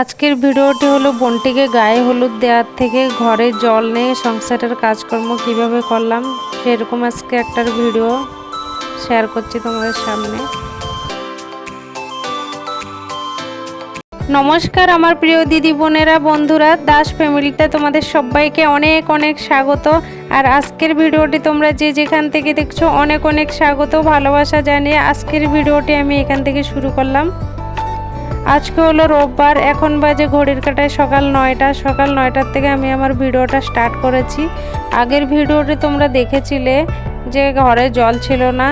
আজকের ভিডিওটি হলো বোনটিকে গায়ে হলুদ দেওয়ার থেকে ঘরে জল নিয়ে সংসারের কাজকর্ম কীভাবে করলাম, সেরকম আজকে একটা ভিডিও শেয়ার করছি তোমাদের সামনে। নমস্কার আমার প্রিয় দিদি বোনেরা, বন্ধুরা, দাস ফ্যামিলিতে তোমাদের সবাইকে অনেক অনেক স্বাগত। আর আজকের ভিডিওটি তোমরা যে যেখান থেকে দেখছ, অনেক অনেক স্বাগত, ভালোবাসা জানিয়ে আজকের ভিডিওটি আমি এখান থেকে শুরু করলাম। আজকে হলো রোববার, এখন বাজে ঘড়ির কাটায় সকাল নয়টা। সকাল নয়টার থেকে আমি আমার ভিডিওটা স্টার্ট করেছি। আগের ভিডিওটি তোমরা দেখেছিলে যে ঘরে জল ছিল না,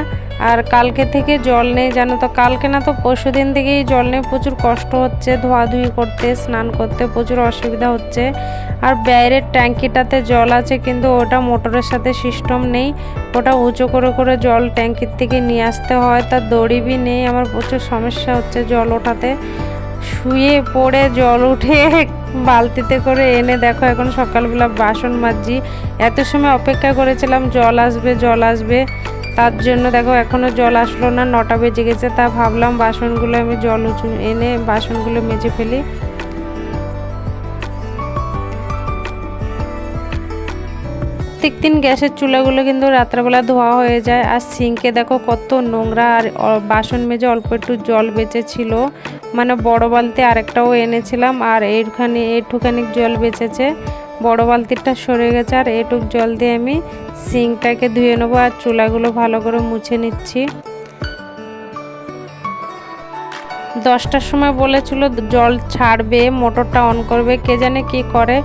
আর কালকে থেকে জল নেই জানো তো। কালকে না তো পরশু দিন থেকেই জল নেই প্রচুর কষ্ট হচ্ছে, ধোয়াধুয়ি করতে, স্নান করতে, প্রচুর অসুবিধা হচ্ছে। আর বাইরের ট্যাঙ্কিটাতে জল আছে, কিন্তু ওটা মোটরের সাথে সিস্টেম নেই। ওটা উঁচু করে করে জল ট্যাঙ্কির থেকে নিয়ে আসতে হয়, তার দড়িবি নেই, আমার প্রচুর সমস্যা হচ্ছে জল ওঠাতে। শুয়ে পড়ে জল উঠে বালতিতে করে এনে দেখো, এখন সকালবেলা বাসন মাজছি। এত সময় অপেক্ষা করেছিলাম, জল আসবে জল আসবে। তার জন্য দেখো এখনও জল আসলো না, নটা বেজে গেছে। তা ভাবলাম বাসনগুলো আমি জল উঁচু এনে বাসনগুলো মেজে ফেলি। প্রত্যেকদিন গ্যাসের চুলাগুলো কিন্তু রাত্রেবেলা ধোয়া হয়ে যায়। আর সিঙ্কে দেখো, কত নোংরা আর বাসন মেজে অল্প একটু জল বেঁচে ছিল মানে বড় বালতি আরেকটাও এনেছিলাম, আর এইখানে এইটুখানি জল বেঁচেছে। বড় বালতিটা সরে গেছে, আর এটুক জল দিয়ে আমি সিঙ্কটাকে ধুয়ে নেব, আর চুলাগুলো ভালো করে মুছে নিচ্ছি। দশটার সময় বলেছিল জল ছাড়বে, মোটরটা অন করবে, কে জানে কি করে।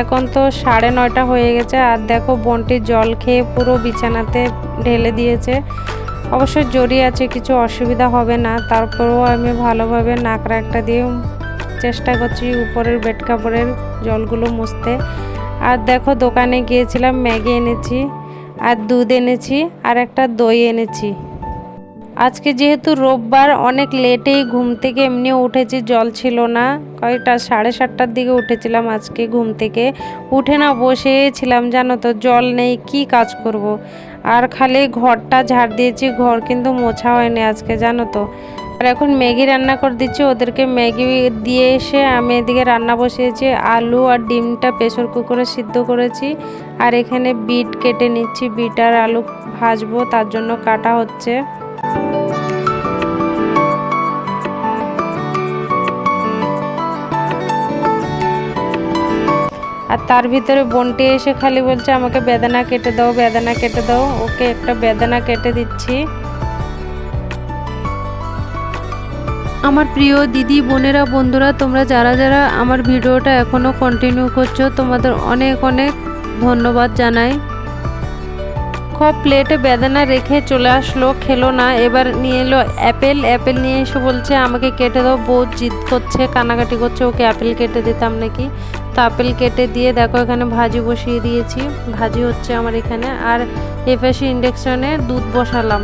এখন তো সাড়ে নয়টা হয়ে গেছে, আর দেখো বোনটি জল খেয়ে পুরো বিছানাতে ঢেলে দিয়েছে। অবশ্য জড়িয়ে আছে, কিছু অসুবিধা হবে না। তারপরেও আমি ভালোভাবে নাকরা একটা দিয়ে চেষ্টা করছি উপরের বেড কাপড়ের জলগুলো মুছতে। আর দেখো, দোকানে গিয়েছিলাম, ম্যাগি এনেছি, আর দুধ এনেছি, আর একটা দই এনেছি। আজকে যেহেতু রোববার, অনেক লেটেই ঘুম থেকে এমনি উঠেছি, জল ছিল না। কয়েকটা সাড়ে সাতটার দিকে উঠেছিলাম আজকে ঘুম থেকে। উঠে না বসেছিলাম জানো তো, জল নেই, কি কাজ করব। আর খালি ঘরটা ঝাড় দিয়েছি, ঘর কিন্তু মোছা হয়নি আজকে, জানো তো। আর এখন ম্যাগি রান্না করে দিচ্ছি, ওদেরকে ম্যাগি দিয়ে এসে আমি এদিকে রান্না বসিয়েছি, আলু আর ডিমটা প্রেশার কুকারে সিদ্ধ করেছি। আর এখানে বিট কেটে নিচ্ছি, বিট আর আলু ভাজবো, তার জন্য কাটা হচ্ছে। আর তার ভিতরে বোনটি এসে খালি বলছে আমাকে বেদানা কেটে দাও বেদানা কেটে দাও ওকে একটা বেদানা কেটে দিচ্ছি। আমার প্রিয় দিদি বোনেরা বন্ধুরা তোমরা যারা যারা আমার ভিডিওটা এখনও কন্টিনিউ করছ তোমাদের অনেক অনেক ধন্যবাদ জানাই। খুব প্লেটে বেদানা রেখে চলে আসলো খেলো না এবার নিয়ে এলো অ্যাপেল অ্যাপেল নিয়ে এসে বলছে আমাকে কেটে দাও বউ জিদ করছে কানাকাটি করছে ওকে অ্যাপেল কেটে দিতাম নাকি? তো আপেল কেটে দিয়ে দেখো এখানে ভাজি বসিয়ে দিয়েছি। ভাজি হচ্ছে আমার এখানে। আর এপাশে ইন্ডাকশনে দুধ বসালাম।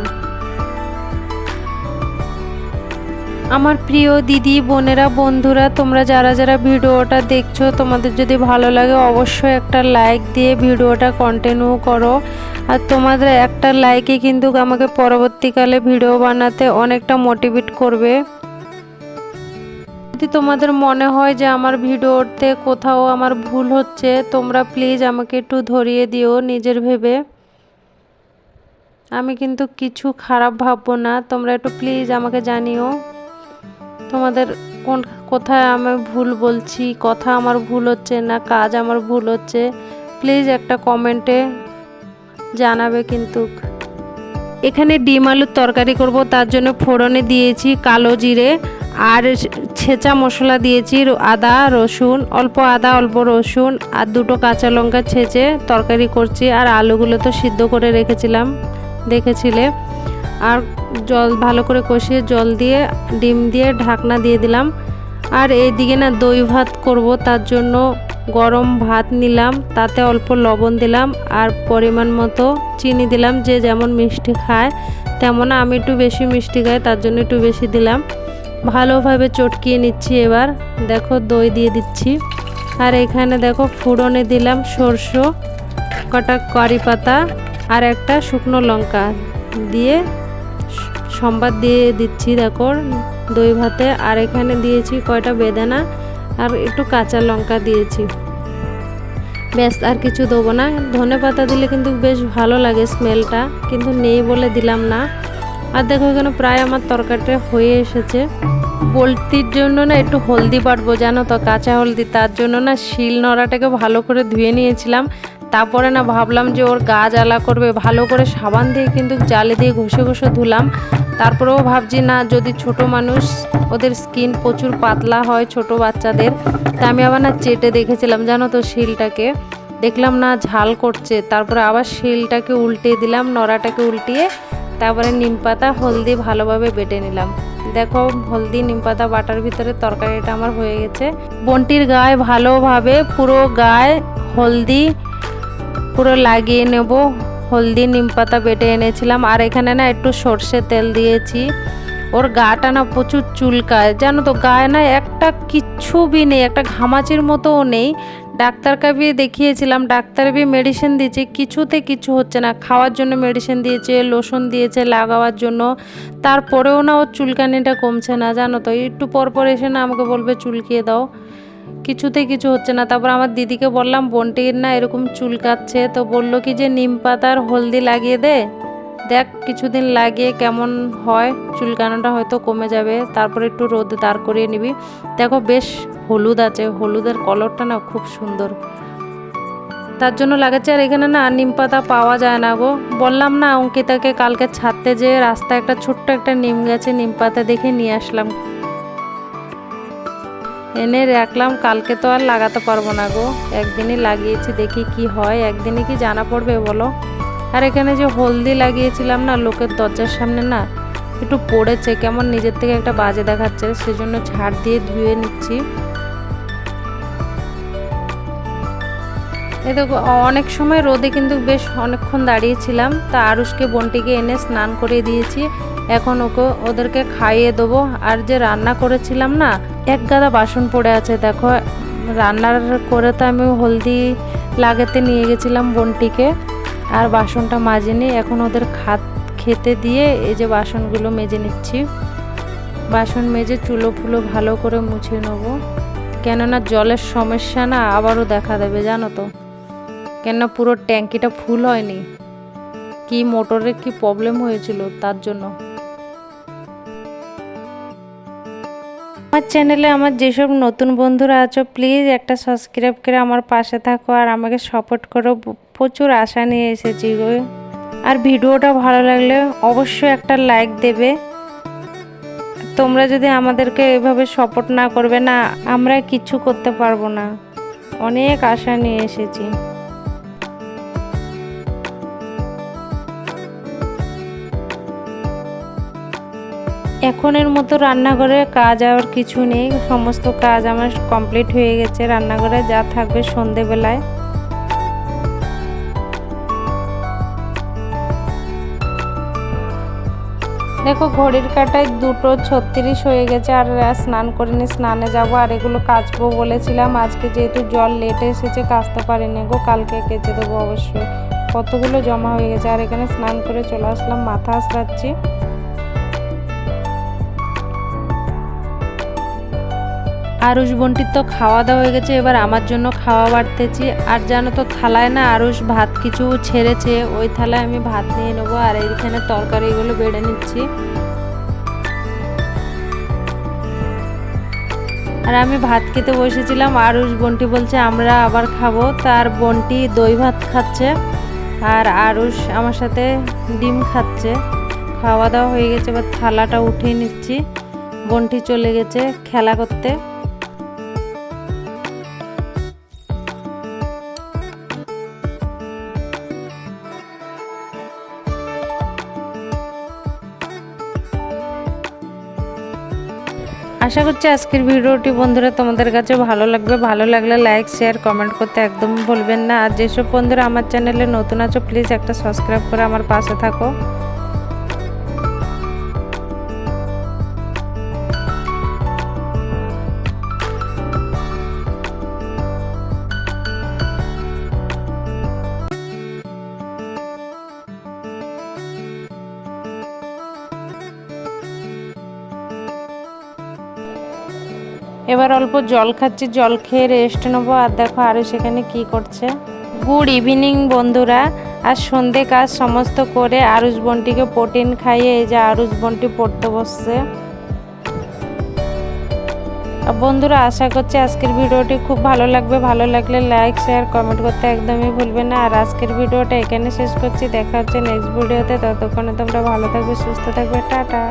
আমার প্রিয় দিদি, বোনেরা, বন্ধুরা, তোমরা যারা যারা ভিডিওটা দেখছ, তোমাদের যদি ভালো লাগে অবশ্যই একটা লাইক দিয়ে ভিডিওটা কন্টিনিউ করো। আর তোমাদের একটা লাইকে কিন্তু আমাকে পরবর্তীকালে ভিডিও বানাতে অনেকটা মোটিভেট করবে। যদি তোমাদের মনে হয় যে আমার ভিডিওতে কোথাও আমার ভুল হচ্ছে? তোমরা প্লিজ আমাকে একটু ধরিয়ে দিও নিজের ভেবে। আমি কিন্তু কিছু খারাপ ভাববো না। তোমরা একটু প্লিজ আমাকে জানিও। তোমাদের কোন, কোথায় আমি ভুল বলছি? কথা আমার ভুল হচ্ছে না? কাজ আমার ভুল হচ্ছে? প্লিজ একটা কমেন্টে জানাবে কিন্তু। এখানে ডিম আলুর তরকারি করব, তার জন্য ফোড়নে দিয়েছি কালো জিরে। আর ছেঁচা মশলা দিয়েছি আদা, রসুন, অল্প আদা, অল্প রসুন আর দুটো কাঁচা লঙ্কা ছেঁচে তরকারি করছি আর আলুগুলো তো সিদ্ধ করে রেখেছিলাম, দেখেছিলে। আর জল, ভালো করে কষিয়ে জল দিয়ে, ডিম দিয়ে ঢাকনা দিয়ে দিলাম। আর এইদিকে না দই ভাত করব, তার জন্য গরম ভাত নিলাম, তাতে অল্প লবণ দিলাম আর পরিমাণ মতো চিনি দিলাম, যে যেমন মিষ্টি খায়, তেমন আমি একটু বেশি মিষ্টি খাই, তার জন্য একটু বেশি দিলাম। ভালোভাবে চটকিয়ে নিচ্ছি এবার। দেখো দই দিয়ে দিচ্ছি। আর এখানে দেখো ফুড়নে দিলাম সরষে, কটা কারি পাতা আর একটা শুকনো লঙ্কা দিয়ে সম্বাদ দিয়ে দিচ্ছি দেখো দই ভাতে। আর এখানে দিয়েছি কয়টা বেদানা আর একটু কাঁচা লঙ্কা দিয়েছি। ব্যাস, আর কিছু দেবো না। ধনে পাতা দিলে কিন্তু বেশ ভালো লাগে স্মেলটা কিন্তু নেই বলে দিলাম না। আর দেখো এখানে প্রায় আমার তরকারিটা হয়ে এসেছে। পোলট্রির জন্য না একটু হলদি বাটবো, জানো তো? কাঁচা হলদি, তার জন্য না শিল নড়াটাকে ভালো করে ধুয়ে নিয়েছিলাম। তারপরে না ভাবলাম যে ওর গা জ্বালা করবে, ভালো করে সাবান দিয়ে কিন্তু জালে দিয়ে ঘষে ঘষে ধুলাম। তারপরেও ভাবছি, না, যদি ছোট মানুষ, ওদের স্কিন প্রচুর পাতলা হয় ছোট বাচ্চাদের, তা আমি আবার না চেটে দেখেছিলাম, জানো তো, শিলটাকে। দেখলাম না, ঝাল করছে। তারপরে আবার শিলটাকে উল্টে দিলাম, নড়াটাকে উল্টিয়ে তারপরে নিম পাতা, হলদি ভালোভাবে বেটে নিলাম। দেখো, হলদি, নিম পাতা, বাটার ভিতরে তরকারিটা আমার হয়ে গেছে। বন্টির গায়ে ভালোভাবে পুরো গায়ে হলদি পুরো লাগিয়ে নেব। হলদি, নিম পাতা বেটে এনেছিলাম। আর এখানে না একটু সর্ষে তেল দিয়েছি। ওর গাটা না প্রচুর চুলকায়। জানো তো, গায়ে না একটা কিচ্ছু বি নেই, একটা ঘামাচির মতোও নেই। ডাক্তারকে বি দেখিয়েছিলাম, ডাক্তার বি মেডিসিন দিয়েছে, কিছুতে কিছু হচ্ছে না। খাওয়ার জন্য মেডিসিন দিয়েছে লোশন দিয়েছে, লাগাবার জন্য। তারপরেও না ওর চুলকানিটা কমছে না, জানো তো। একটু পর পর এসে না আমাকে বলবে, চুলকিয়ে দাও। কিছুতে কিছু হচ্ছে না। তারপর আমার দিদিকে বললাম, বোনটির না এরকম চুলকাচ্ছে। তো বলল কি যে, নিম পাতার হলদি লাগিয়ে দে। দেখ কিছুদিন লাগিয়ে কেমন হয়, চুলকানোটা হয়তো কমে যাবে, তারপরে একটু রোদে দাঁড় করিয়ে নিবি। দেখো বেশ হলুদ আছে, হলুদের কলরটা না খুব সুন্দর। তার জন্য লাগাচ্ছে আর এখানে না নিম পাতা পাওয়া যায় না গো। বললাম না অঙ্কিতাকে কালকে ছাড়তে যে রাস্তায় একটা ছোট্ট একটা নিম গাছে নিম পাতা দেখে নিয়ে আসলাম। এনে রাখলাম, কালকে তো আর লাগাতে পারব না গো। একদিনই লাগিয়েছি, দেখি কি হয়, একদিনই কি জানা পড়বে বলো? আর এখানে যে হলদি লাগিয়েছিলাম না, লোকের দরজার সামনে না, একটু পড়েছে, কেমন নিজের থেকে একটা বাজে দেখাচ্ছে, সেজন্য ঝাড় দিয়ে ধুয়ে নিচ্ছি। এ দেখো অনেক সময় রোদে কিন্তু বেশ অনেকক্ষণ দাঁড়িয়েছিলাম, তা আরুষকে বন্টিকে এনে স্নান করে দিয়েছি। এখন ওকে, ওদেরকে খাইয়ে দেবো। আর যে রান্না করেছিলাম না, এক গাদা বাসন পড়ে আছে, দেখো। রান্নার করে তো আমি হলদি লাগাতে নিয়ে গেছিলাম বন্টিকে। আর বাসনটা মাজে নিয়ে এখন ওদের খাত খেতে দিয়ে এই যে বাসনগুলো মেজে নিচ্ছি। বাসন মেজে চুলো ফুলো ভালো করে মুছে নেব। কেননা জলের সমস্যা না, আবারও দেখা দেবে, জানো তো। কেননা পুরো ট্যাঙ্কিটা ফুল হয়নি। কি মোটরের কি প্রবলেম হয়েছিল তার জন্য। আমার চ্যানেলে আমার যেসব নতুন বন্ধুরা আছো প্লিজ একটা সাবস্ক্রাইব করে আমার পাশে থাকো আর আমাকে সাপোর্ট করো। প্রচুর আশা নিয়ে এসেছি গো। আর ভিডিওটা ভালো লাগলে অবশ্যই একটা লাইক দেবে। তোমরা যদি আমাদেরকে এভাবে সাপোর্ট না করবে না, আমরা কিছু করতে পারব না। অনেক আশা নিয়ে এসেছি। এখনের মতো রান্নাঘরে কাজ আর কিছু নেই। সমস্ত কাজ আমার কমপ্লিট হয়ে গেছে। রান্নাঘরে যা থাকবে সন্ধেবেলায়। দেখো, ঘড়ির কাটায় দুটো ছত্রিশ হয়ে গেছে। আর স্নান করে নিয়ে স্নানে যাব। আর এগুলো কাচবো বলেছিলাম। আজকে যেহেতু জল লেটে এসেছে, কাচতে পারিনি গো। কালকে কেচে দেবো অবশ্যই। কতগুলো জমা হয়ে গেছে। আর এখানে স্নান করে চলে আসলাম, মাথা আসরাচ্ছি আরুষ বন্টির তো খাওয়া দাওয়া হয়ে গেছে, এবার আমার জন্য খাওয়া বাড়তেছি। আর জানো তো, থালায় না আরুষ ভাত কিছু ছেড়েছে, ওই থালায় আমি ভাত নিয়ে নেব, আর এইখানে তরকারিগুলো বেড়ে নিচ্ছি। আর আমি ভাত খেতে বসেছিলাম, আরুষ বন্টি বলছে, আমরা আবার খাব। তার বন্টি দই ভাত খাচ্ছে, আর আরুষ আমার সাথে ডিম খাচ্ছে। খাওয়া দাওয়া হয়ে গেছে, এবার থালাটা উঠিয়ে নিচ্ছি। বন্টি চলে গেছে খেলা করতে। আশা করছি আজকের ভিডিওটি বন্ধুরা তোমাদের কাছে ভালো লাগবে। ভালো লাগলে লাইক শেয়ার কমেন্ট করতে একদম ভুলবেন না। আর যেসব বন্ধুরা আমার চ্যানেলে নতুন আছো প্লিজ একটা সাবস্ক্রাইব করে আমার পাশে থাকো। এবার অল্প জল খাচ্ছি, জল খেয়ে রেস্ট নেব। আর দেখো আরও সেখানে কি করছে। গুড ইভিনিং বন্ধুরা। আর সন্ধে কাজ সমস্ত করে আরুষ বনটিকে প্রোটিন খাইয়ে এই যে আরুষ বনটি পড়তে বসছে। বন্ধুরা, আশা করছি আজকের ভিডিওটি খুব ভালো লাগবে। ভালো লাগলে লাইক শেয়ার কমেন্ট করতে একদমই ভুলবে না। আর আজকের ভিডিওটা এখানে শেষ করছি। দেখা হচ্ছে নেক্সট ভিডিওতে ততক্ষণে তোমরা ভালো থাকবে, সুস্থ থাকবে। টাটা।